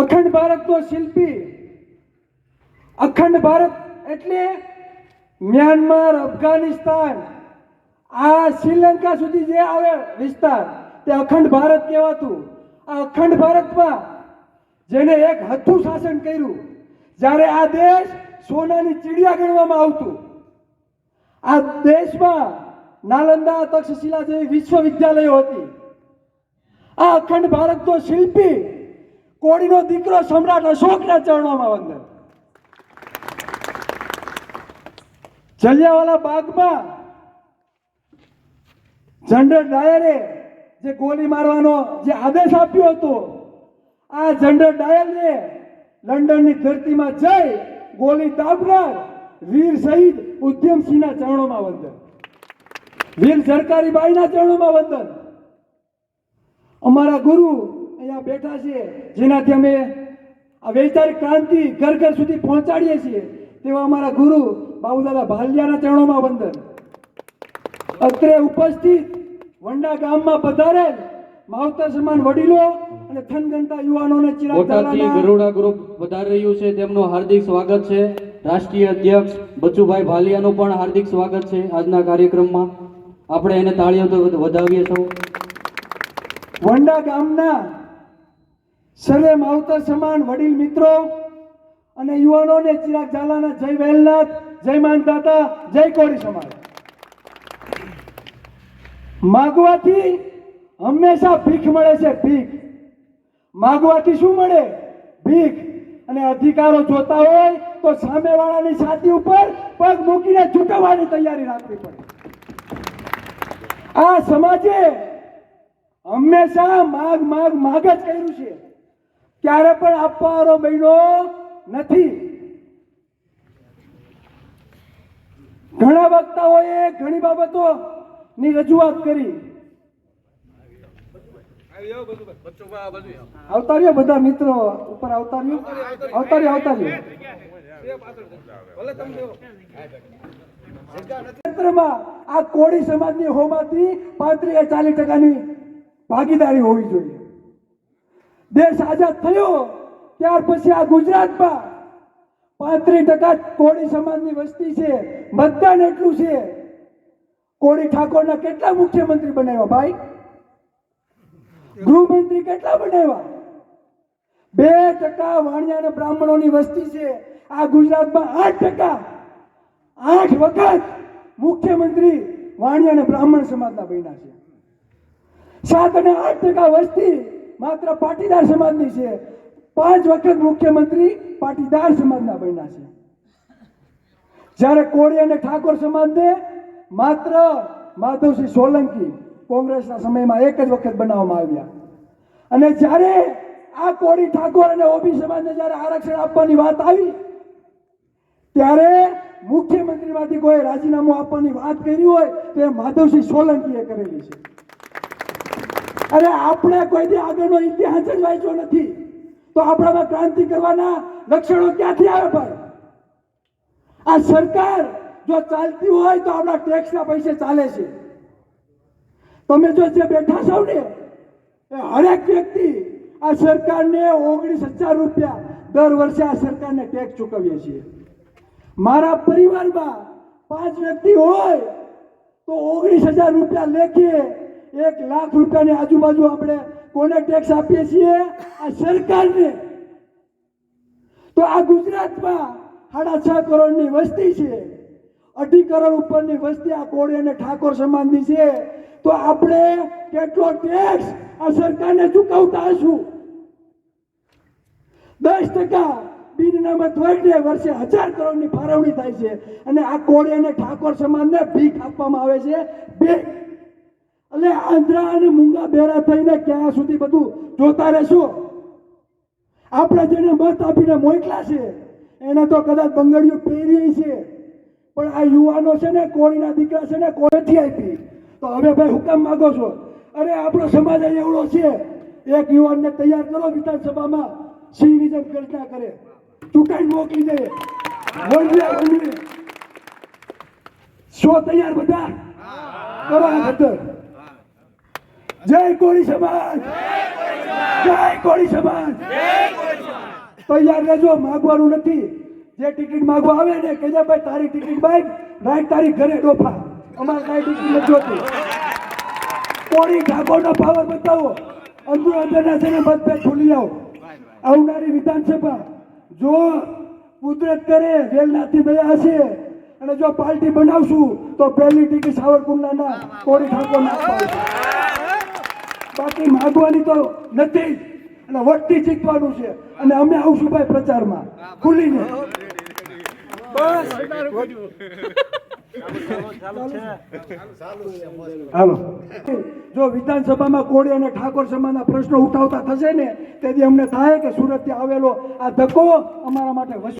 અખંડ ભારતનો શિલ્પી. અખંડ ભારત એટલે મ્યાનમાર, અફઘાનિસ્તાન. આ શ્રીલંકા સુધી જે આવે વિસ્તાર, તે અખંડ ભારત કહેવાતું. આ અખંડ ભારતમાં જેને એક હથું શાસન કર્યું, જ્યારે આ દેશ સોનાની ચીડિયા ગણવામાં આવતું. આ દેશમાં નાલંદા તક્ષશિલા જેવી વિશ્વવિદ્યાલયો હતી. આ અખંડ ભારતનો શિલ્પી કોડીનો દીકરો સમ્રાટ અશોકના ચરણોમાં વંદન. જલિયાવાલા બાગમાં જનરલ ડાયરે જે ગોલી મારવાનો જે આદેશ આપ્યો હતો, આ જનરલ ડાયરને લંડનની ધરતીમાં જઈ ગોલી દાબનાર વીર શહીદ ઉદ્યમસિંહના ચરણોમાં વંદન. વીર સરકારી બાઈના ચરણોમાં વંદન. અમારા ગુરુ અહીંયા બેઠા છીએ. જેનાથી અમે આ વૈચારિક ક્રાંતિ ઘર ઘર સુધી પહોંચાડીએ છીએ તેવા અમારા ગુરુ બાબુદાદા ભાલિયાના ચરણોમાં વંદન. અત્રે ઉપસ્થિત વંડા ગામમાં પધારેલ માવતર સમાન વડીલો અને થનગનતા યુવાનોને ચિરાગ ગરુડા ગ્રુપ વધારી રહ્યું છે. તેમનું હાર્દિક સ્વાગત છે. રાષ્ટ્રીય અધ્યક્ષ બચુભાઈ ભાલિયાનું પણ હાર્દિક સ્વાગત છે આજના કાર્યક્રમમાં. આપણે એને તાળીઓથી વધાવીએ સૌ. વંડા ગામના સર્વે માવતર સમાન વડીલ મિત્રો અને યુવાનોને ચિરાગ ઝાલાના જય વહેલનાથ જય માનદાતા, જય કોળી સમાજ. માગવાથી હંમેશા ભીખ મળે છે, ભીખ. માગવાથી શું મળે? ભીખ. અને અધિકારો જોતા હોય તો સામેવાળાની છાતી ઉપર પગ મૂકીને ચૂકવવાની તૈયારી રાખવી પડે. આ સમાજે હંમેશા માગ માગ માગ જ કર્યું છે. ક્યારે પણ આપવાનો મહિનો નથી. ઘણા વક્તાઓએ ઘણી બાબતો ની રજૂઆત કરી. આવતા બધા મિત્રો ઉપર રહ્યો આવતા રહ્યો ક્ષેત્રમાં આ કોળી સમાજની હોમાંથી પાંત્રીસ ચાલીસ ટકાની ભાગીદારી હોવી જોઈએ. દેશ આઝાદ થયો, ત્યાર પછી આ ગુજરાતમાં પાંત્રીસ ટકા કોળી સમાજની વસ્તી છે મતદાન એટલું છે. કોળી ઠાકોરના કેટલા મુખ્યમંત્રી બનાવ્યા ભાઈ? ગૃહમંત્રી કેટલા બનાવ્યા? બે ટકા વાણિયા અને બ્રાહ્મણોની વસ્તી છે, આ ગુજરાતમાં આઠ ટકા. આઠ વખત મુખ્યમંત્રી વાણિયા અને બ્રાહ્મણ સમાજના બન્યા છે. સાત અને આઠ ટકા વસ્તી માત્ર પાટીદાર સમાજની છે. પાંચ વખત મુખ્યમંત્રી પાટીદાર સમાજના બન્યા છે. જ્યારે કોળી અને ઠાકોર સમાજને માત્ર માધવસિંહ સોલંકી કોંગ્રેસના સમયમાં એક જ વખત બનાવવામાં આવ્યા. અને જ્યારે આ કોળી, ઠાકોર અને ઓબી સમાજને જ્યારે આરક્ષણ આપવાની વાત આવી, ત્યારે મુખ્યમંત્રીમાંથી કોઈ રાજીનામું આપવાની વાત કરી હોય તો એ માધવસિંહ સોલંકીએ કરેલી છે. અરે આપણે કોઈ દી આગળનો ઇતિહાસ જ વાંચ્યો નથી. તો આપણામાં ક્રાંતિ કરવાના લક્ષણો ક્યાંથી આવે પણ? આ સરકાર જો ચાલતી હોય તો આપણા ટેક્સના પૈસે ચાલે છે. તમે જો જે બેઠા છો ને, એ હરેક વ્યક્તિ આ સરકારને ઓગણીસ હજાર રૂપિયા દર વર્ષે આ સરકારને ટેક્સ ચૂકવીએ છીએ. મારા પરિવારમાં પાંચ વ્યક્તિ હોય તો ઓગણીસ હજાર રૂપિયા લેખીએ એક લાખ રૂપિયાની આજુબાજુ આપણે કોને ટેક્સ આપીએ છીએ? આ સરકારને. તો આ ગુજરાતમાં સાડા છ કરોડની વસ્તી છે. અઢી કરોડ ઉપરની વસ્તી આ કોળી અને ઠાકોર સમાજની છે. તો આપણે કેટલો ટેક્સ આ સરકારને ચૂકવતા હશું? દસ ટકા બિનનામત વર્ગને વર્ષે હજાર કરોડની ફાળવણી થાય છે. અને આ કોળી અને ઠાકોર સમાજને ભીખ આપવામાં આવે છે. બે એટલે આંધ્રા અને મૂંગા બેરા થઈને ક્યાં સુધી બધું જોતા રહેશો? આપણે જેને મત આપીને મોકલા છે. એને તો કદાચ બંગડીઓ પહેરી છે. પણ આ યુવાનો છે ને કોળીના દીકરા છે ને કોળેથી આપી? તો હવે ભાઈ હુકમ માગો છો. અરે આપણો સમાજ એવડો છે. એક યુવાનને તૈયાર કરો વિધાનસભામાં. સિંહની જેમ ગર્જના કરે. ચૂંટાઈ મોકલી દે. શો તૈયાર બધા? કરો આ જય કોળી સમાજ. જય કોળી સમાજ. તૈયાર રહેજો માગવાનું નથી, જે ટિકિટ માગવા આવે ને, કે ભાઈ તારી ટિકિટ બાઈક, રાઈટ તારી ઘરે ડોફા. અમારે કાંઈ ટિકિટ નથી જોતી. કોળી ઠાકોરનો પાવર બતાવો. અંદર અંદરના છે ને મતભેદ ભૂલી આવો આવનારી વિધાનસભા જો કુદરત કરે વેલનાથી દયા હશે, અને જો પાર્ટી બનાવશું, તો પહેલી ટિકિટ સાવરકુંડલા ના કોળી ઠાકોર બાકી માગવાની તો નથી. અને વટથી જીતવાનું છે. અને અમે આવશું ભાઈ પ્રચારમાં. ખુલીને હાલો. જો વિધાનસભામાં કોળી અને ઠાકોર સમાજના પ્રશ્નો ઉઠાવતા થશે ને તેથી અમને થાય કે સુરતથી આવેલો આ ધક્કો અમારા માટે